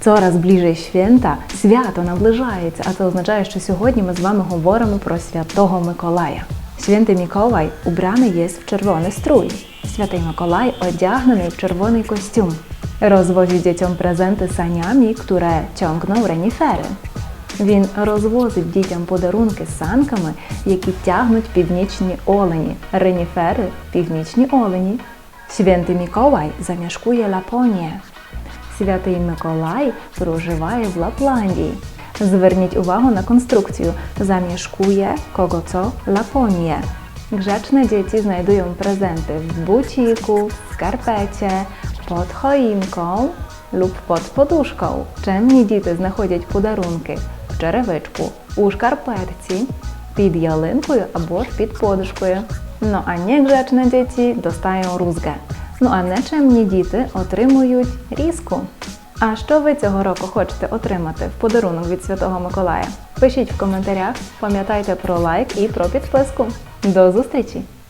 Coraz bliżej święta, свято наближається, а це означає, що сьогодні ми з вами говоримо про святого Миколая. Святий Миколай убраний є в червоний струй. Святий Миколай одягнений в червоний костюм. Розвозить дітям презенти санями, które ciągną renifery. Він розвозить дітям подарунки санками, які тягнуть північні олені. Реніфери північні олені. Святий Миколай замішкує Лапоніє. Святий Миколай проживає в Лапландії. Зверніть увагу на конструкцію. Grzeczne znajdują prezenty w buciku, w skarpecie, pod choinką lub pod poduszką. Czemні діти знаходять подарунки в черевичку, у шкарпетці, під ялинкою або ж під подушкою. Ну а негrzeczne dzieci dostają rózgę. Ну а нечемні діти отримують різку. А що ви цього року хочете отримати в подарунок від Святого Миколая? Пишіть в коментарях, пам'ятайте про лайк і про підписку. До зустрічі!